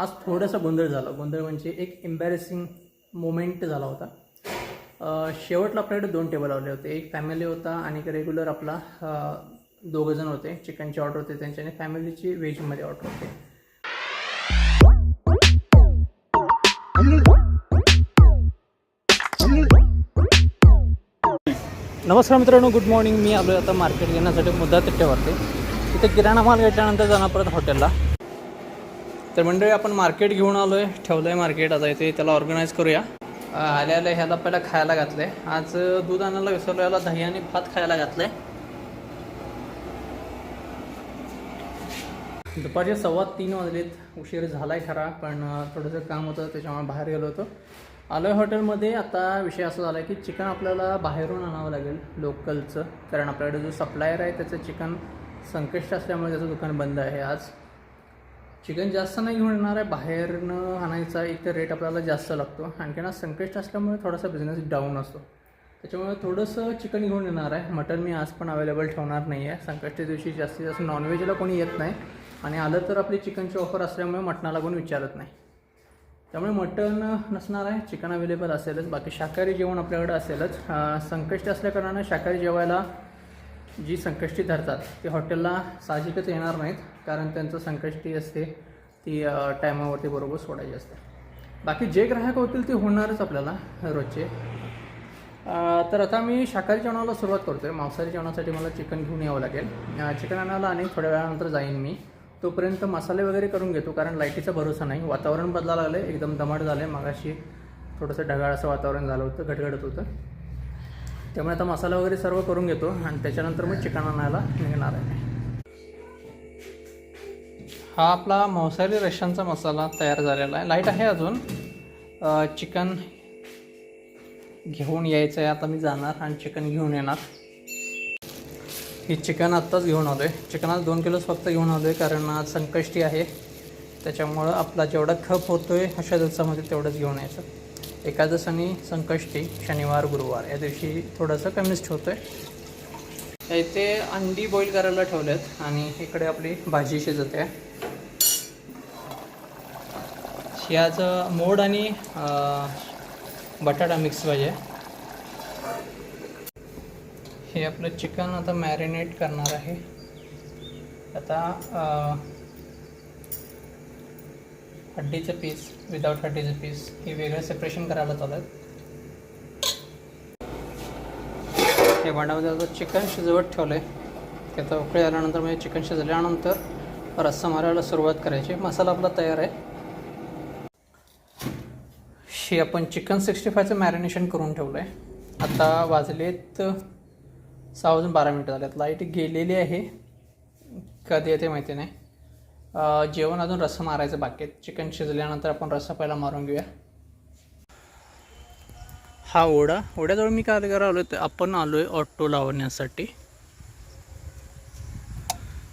आज थोडासा गोंधळ झाला. गोंधळ म्हणजे एक एम्बॅरेसिंग मोमेंट झाला होता. शेवटला आपल्याकडे दोन टेबल लावले होते. एक फॅमिली होता आणि एक रेग्युलर आपला दोघं जण होते. चिकनची ऑर्डर होते त्यांच्याने फॅमिलीची व्हेजमध्ये ऑर्डर होते. नमस्कार मित्रांनो गुड मॉर्निंग मी आलो आता मार्केट घेण्यासाठी मुद्दा तिट्ट्यावरती तिथे किराणा माल घेतल्यानंतर जाणार परत हॉटेलला तर मंडळी आपण मार्केट घेऊन आलो आहे ठेवलं आहे मार्केट. आता इथे त्याला ऑर्गनाईज करूया. आल्या आल्या ह्याला पहिला खायला घातलं आहे आज दूध आणायला विसरलो याला दही आणि भात खायला घातलं आहे दुपारचे सव्वा तीन वाजलेत. उशीर झाला आहे खरा पण थोडंसं काम होतं त्याच्यामुळे बाहेर गेलो होतो. आलो आहे हॉटेलमध्ये. आता विषय असा झाला आहे की चिकन आपल्याला बाहेरून आणावं लागेल लोकलचं. कारण आपल्याकडे जो सप्लायर आहे त्याचं चिकन संकष्ट असल्यामुळे त्याचं दुकान बंद आहे आज. चिकन जास्त नाही घेऊन येणार आहे. बाहेरनं आणायचा एक तर रेट आपल्याला जास्त लागतो. आणखी ना संकष्ट असल्यामुळे थोडासा बिझनेस डाऊन असतो. त्याच्यामुळे थोडंसं चिकन घेऊन येणार आहे. मटन मी आज पण अवेलेबल ठेवणार नाही आहे संकष्टी दिवशी जास्तीत जास्त नॉनव्हेजला कोणी येत नाही. आणि आलं तर आपली चिकनची ऑफर असल्यामुळे मटणाला कोणी विचारत नाही. त्यामुळे मटण नसणार आहे. चिकन अवेलेबल असेलच. बाकी शाकाहारी जेवण आपल्याकडे असेलच. संकष्ट संकष्टी असल्याकारणानं शाकाहारी जेवायला जी संकष्टी धरतात ते हॉटेलला साहजिकच येणार नाहीत. कारण त्यांचं संकष्टी असते ती टायमावरती बरोबर सोडायची असते. बाकी जे ग्राहक होतील ते होणारच आपल्याला रोजचे. तर आता मी शाकाहारी जेवणाला सुरुवात करतो आहे मांसाहारी जेवणासाठी मला चिकन घेऊन यावं लागेल. चिकन आणायला आणि थोड्या वेळानंतर जाईन मी. तोपर्यंत मसाले वगैरे करून घेतो कारण लाईटीचा भरोसा नाही. वातावरण बदलायला लागलं आहे एकदम दमट झालं आहे मागाशी थोडंसं ढगाळ असं वातावरण झालं होतं घटघडत होतं. त्यामुळे आता मसाला वगैरे सर्व करून घेतो आणि त्याच्यानंतर मग चिकन आणायला निघणार आहे. हा आपला मांसाहारी रशांचा मसाला तयार झालेला आहे. लाइट आहे अजून. चिकन घेऊन यायचं आहे आता मी जाणार आणि चिकन घेऊन येणार. ही चिकन आत्ताच घेऊन आलो आहे चिकन आज दोन किलोच फक्त घेऊन आलो आहे कारण आज संकष्टी आहे. त्याच्यामुळं आपला जेवढा खप होतो आहे अशा दिवसामध्ये तेवढंच घेऊन यायचं. एकादश आणि संकष्टी शनिवार गुरुवार. या दिवशी थोडंसं कमीच ठेवतो आहे इथे अंडी बॉईल करायला ठेवल्यात आणि इकडे आपली भाजी शिजत आहे. याचं मोड आणि बटाटा मिक्स पाहिजे. हे आपलं चिकन आता मॅरिनेट करणार आहे. आता हड्डीचं पीस विदाउट हड्डीचं पीस हे वेगळं सेपरेशन करायला चालू आहे हे भांड्यामध्ये आता चिकन शिजवत ठेवलं आहे ते आता उकळी आल्यानंतर म्हणजे चिकन शिजल्यानंतर रस्सा मारायला सुरुवात करायची. मसाला आपला तयार आहे. हे आपण चिकन सिक्स्टी फायचं मॅरिनेशन करून ठेवलं आहे आता वाजलेत सहा वाजून बारा मिनटं झाल्यात लाइट गेलेली आहे. कधी येते माहिती नाही. जेवण अजून रस्सा मारायचं बाकी आहे चिकन शिजल्यानंतर आपण रस्सा पहिला मारून घेऊया. हा ओढा. ओढ्याजवळ मी काय करा आलो तर आपण आलो आहे ऑटो लावण्यासाठी.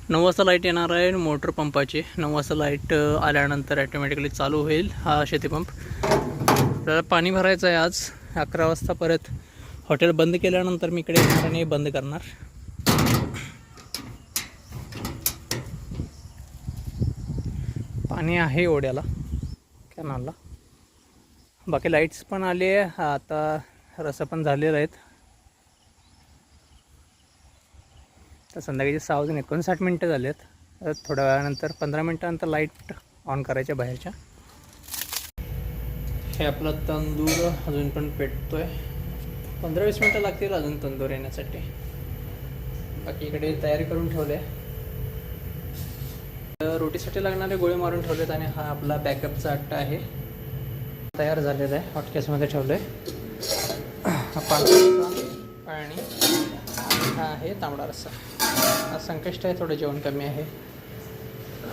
नऊ वाजता लाइट येणार आहे मोटर पंपाची नऊ वाजता लाइट आल्यानंतर ॲटोमॅटिकली चालू होईल हा शेतीपंप आपल्याला पाणी भरायचं आहे आज. अकरा वाजता परत हॉटेल बंद केल्यानंतर मी इकडे येणार आणि बंद करणार. पाणी आहे ओढ्याला कॅनलला. बाकी लाईट्स पण आले आता रस्सा पण झालेला आहेत. तर संध्याकाळचे सहा वाजून एकोणसाठ मिनटं झाली आहेत थोड्या वेळानंतर पंधरा मिनटानंतर लाइट ऑन करायच्या बाहेरच्या. हे आपला तंदूर अजून पण पेटतोय. पंधरा वीस मिनटं लागतील अजून तंदूर येण्यासाठी. बाकी इकडे तयारी करून ठेवले. तर रोटीसाठी लागणारे गोळे मारून ठेवलेत आणि हा आपला बॅकअपचा अट्टा आहे. तयार झालेला आहे. हॉटकेसमध्ये ठेवलं. आहे हा आणि हा आहे तांबडा रस्सा हा संकष्ट आहे थोडं जेवण कमी आहे.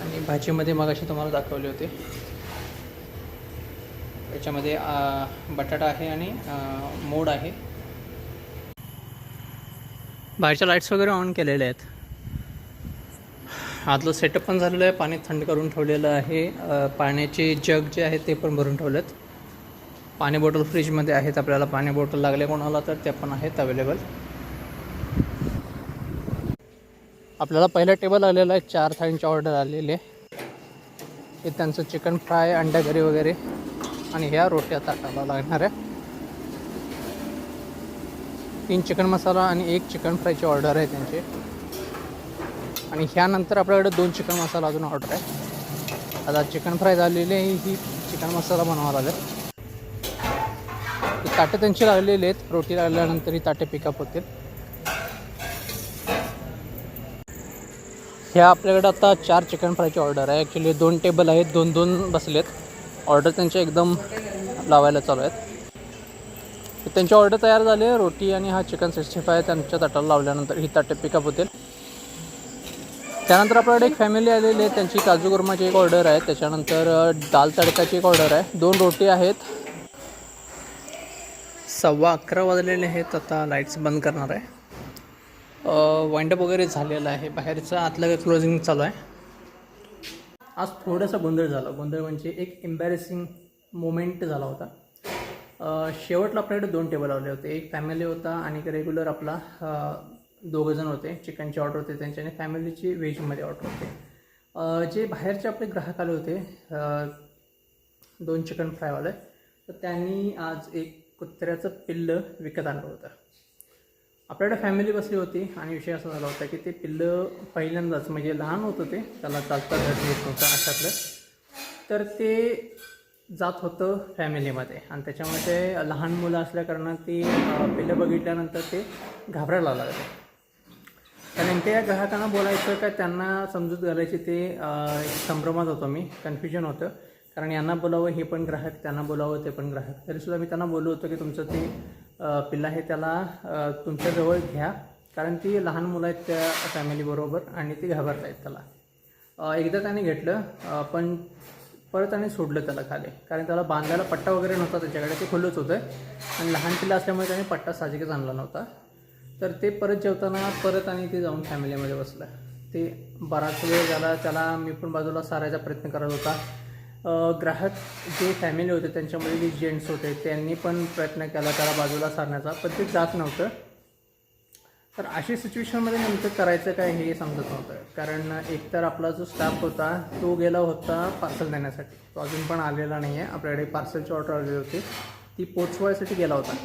आणि भाजीमध्ये मग अशी तुम्हाला दाखवली होती. याच्यामध्ये बटाटा आहे आणि मोड आहे. बाहेरच्या लाईट्स वगैरे ऑन केलेल्या आहेत. आतलं सेटअप पण झालेलं आहे पाणी थंड करून ठेवलेलं आहे. पाण्याचे जग जे आहेत ते पण भरून ठेवलेत. पाणी बॉटल फ्रीजमध्ये आहेत आपल्याला पाणी बॉटल लागले कोणाला तर त्या पण आहेत अवेलेबल आपल्याला पहिला टेबल आलेला आहे चार थाळींची ऑर्डर आलेली आहे. हे त्यांचं चिकन फ्राय अंडा करी वगैरे. आणि ह्या रोट्या ताटाला लागणार आहे. तीन चिकन मसाला आणि एक चिकन फ्रायची ऑर्डर आहे त्यांची. आणि ह्यानंतर आपल्याकडे दोन चिकन मसाला अजून ऑर्डर आहे. आता चिकन फ्राय झालेली आहे ही चिकन मसाला बनवावा लागेल. ताटे त्यांची लागलेली आहेत. रोटी लागल्यानंतर ही ताटे पिकअप होतील. ह्या आपल्याकडे आता चार चिकन फ्रायची ऑर्डर आहे. ॲक्च्युली दोन टेबल आहेत दोन दोन बसलेत. ऑर्डर त्यांच्या एकदम लावायला चालू आहेत. त्यांची ऑर्डर तयार झाली आहे. रोटी आणि हा चिकन सिक्स्टी फाय त्यांच्या ताटाला लावल्यानंतर ही ताटे पिकअप होतील. त्यानंतर आपल्याकडे एक फॅमिली आलेली आहे. त्यांची काजू कुर्माची एक ऑर्डर आहे. त्याच्यानंतर दाल तडकाची एक ऑर्डर आहे. दोन रोटी आहेत. सव्वा अकरा वाजलेले आहेत. आता लाईट्स बंद करणार आहे. वाइंडअप वगैरे झालेलं आहे. बाहेरचं आतलं काही क्लोजिंग चालू आहे. आज थोडासा गोंधळ झाला. गोंधळ म्हणजे एक एम्बॅरेसिंग मोमेंट झाला होता. शेवटला आपल्याकडे दोन टेबल लावले होते. एक फॅमिली होता आणि एक रेग्युलर आपला दोघंजण होते. चिकनची ऑर्डर होते त्यांच्याने फॅमिलीची व्हेजमध्ये ऑर्डर होते. जे बाहेरचे आपले ग्राहक आले होते दोन चिकन फ्रायवाले तर त्यांनी आज एक कुत्र्याचं पिल्लं विकत आणलं होतं. आपल्याकडे फॅमिली बसली होती आणि विषय असा झाला होता की ते पिल्लं पहिल्यांदाच म्हणजे लहान होतं ते त्याला चालता धड येत नव्हतं अशातलं तर ते जात होतं फॅमिलीमध्ये आणि त्याच्यामध्ये लहान मुलं असल्याकारणानं ती पिल्लं बघितल्यानंतर ते घाबरायला लागले. तर नेमक्या या ग्राहकांना बोलायचं का त्यांना समजूत घालायची ते संभ्रमात होतो मी कन्फ्युजन होतं. कारण यांना बोलावं हे पण ग्राहक त्यांना बोलावं ते पण ग्राहक. तरीसुद्धा मी त्यांना बोललो होतो की तुमचं ते पिल्ला आहे त्याला तुमच्याजवळ घ्या. कारण ती लहान मुलं आहेत त्या फॅमिलीबरोबर आणि ती घाबरत आहेत त्याला एकदा त्याने घेतलं पण परत त्याने सोडलं त्याला खाली. कारण त्याला बांधायला पट्टा वगैरे नव्हता त्याच्याकडे ते खुलंच होतं. आणि लहान पिल्लं असल्यामुळे त्याने पट्टा साजिकच आणला नव्हता. तर ते परत जेवताना परत आणि ते जाऊन फॅमिलीमध्ये बसलं. ते बराच वेळ झाला त्याला मी पण बाजूला सारायचा प्रयत्न करत होता. ग्राहक जे फॅमिली होते त्यांच्यामध्ये जे जेंट्स होते त्यांनी पण प्रयत्न केला त्याला बाजूला सारण्याचा पण ते जात नव्हतं. तर अशी सिच्युएशनमध्ये नेमकं करायचं काय हे समजत नव्हतं. कारण एकतर आपला जो स्टाफ होता तो गेला होता पार्सल देण्यासाठी. तो अजून पण आलेला नाही आहे आपल्याकडे पार्सलची ऑर्डर आलेली होती. ती पोचवायसाठी गेला होता.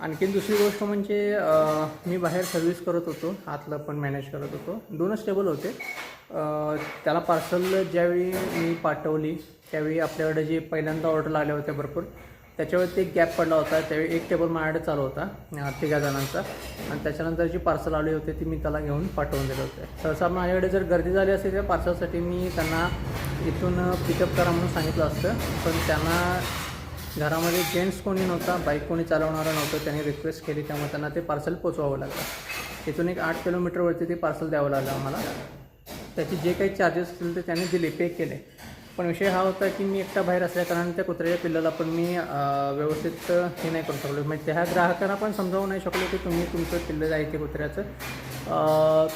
आणखीन दुसरी गोष्ट म्हणजे मी बाहेर सर्व्हिस करत होतो. आतलं पण मॅनेज करत होतो. दोनच टेबल होते. त्याला पार्सल ज्यावेळी मी पाठवली त्यावेळी आपल्याकडे जे पहिल्यांदा ऑर्डर आल्या होत्या भरपूर त्याच्यावरती एक गॅप पडला होता. त्यावेळी एक टेबल माझ्याकडे चालू होता तिघा जणांचा. आणि त्याच्यानंतर जी पार्सल आली होती ती मी त्याला घेऊन पाठवून दिले होते. सहसा माझ्याकडे जर गर्दी झाली असेल त्या पार्सलसाठी मी त्यांना इथून पिकअप करा म्हणून सांगितलं असतं. पण त्यांना घरामध्ये जेंट्स कोणी नव्हता बाईक कोणी चालवणारा नव्हतं त्यांनी रिक्वेस्ट केली त्यामुळे त्यांना ते पार्सल पोचवावं लागलं. इथून एक आठ किलोमीटरवरती ते पार्सल द्यावं लागलं आम्हाला. त्याचे जे काही चार्जेस असतील ते त्यांनी दिले पे केले. पण विषय हा होता की मी एकटा बाहेर असल्याकारणाने त्या कुत्र्याच्या पिल्लाला पण मी व्यवस्थित हे नाही करू शकलो. म्हणजे त्या ग्राहकांना पण समजावू नाही शकलो की तुम्ही तुमचं पिल्लं आहे ते कुत्र्याचं.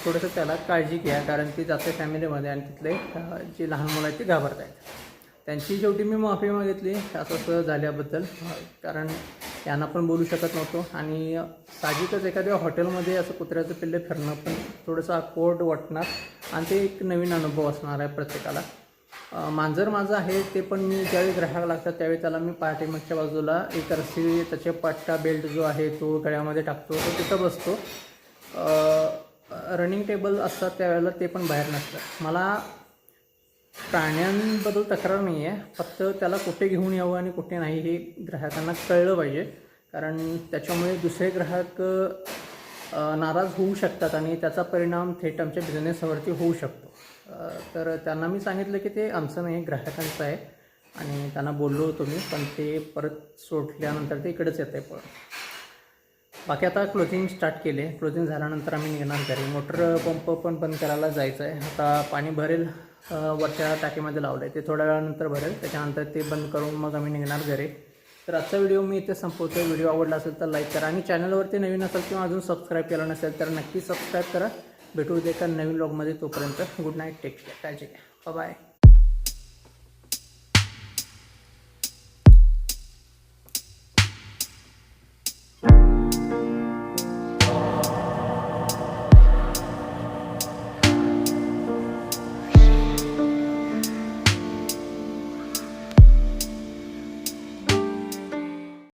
थोडंसं त्याला काळजी घ्या कारण की जाते फॅमिलीमध्ये आणि तिथले जे लहान मुलं आहेत ते घाबरत आहेत त्यांची शेवटी मी माफी मागितली असं असं झाल्याबद्दल कारण यांना पण बोलू शकत नव्हतो. आणि साहजिकच एखाद्या हॉटेलमध्ये असं कुत्र्याचं पिल्ले फिरणं पण थोडंसं अकोर्ड वाटणार. आणि ते एक नवीन अनुभव असणार आहे प्रत्येकाला. मांजर माझं आहे ते पण मी ज्यावेळी ग्राहक लागतात त्यावेळी त्याला मी पाठीमागच्या बाजूला एक रस्सी त्याचे पट्टा बेल्ट जो आहे तो गळ्यामध्ये टाकतो तो तिथं बसतो. रनिंग टेबल असतात त्यावेळेला ते पण बाहेर नसतात. मला प्राण्यांबद्दल तक्रार नाही आहे फक्त त्याला कुठे घेऊन यावं आणि कुठे नाही हे ग्राहकांना कळलं पाहिजे. कारण त्याच्यामुळे दुसरे ग्राहक नाराज होऊ शकतात आणि त्याचा परिणाम थेट आमच्या बिझनेसवरती होऊ शकतो. तर त्यांना मी सांगितलं की ते आमचं नाही ग्राहकांचं आहे. आणि त्यांना बोललो होतो मी पण ते परत सोडल्यानंतर ते इकडेच येत आहे पण बाकी आता क्लोजिंग स्टार्ट केले. क्लोथिंग झाल्यानंतर आम्ही निघणार घरी. मोटर पंप पण बंद करायला जायचं आहे आता पाणी भरेल. वरच्या टाकीमध्ये लावलं आहे ते थोड्या वेळानंतर भरेल. त्याच्यानंतर ते बंद करून मग आम्ही निघणार घरी. तर आजचा व्हिडिओ मी इथे संपवतो व्हिडिओ आवडला असेल तर लाईक करा आणि चॅनलवरती नवीन असेल किंवा अजून सबस्क्राईब केलं नसेल तर नक्की सबस्क्राईब करा. भेटू दे का नवीन लॉगमध्ये तोपर्यंत. गुड नाईट टेक केअर काळजी घ्या बाय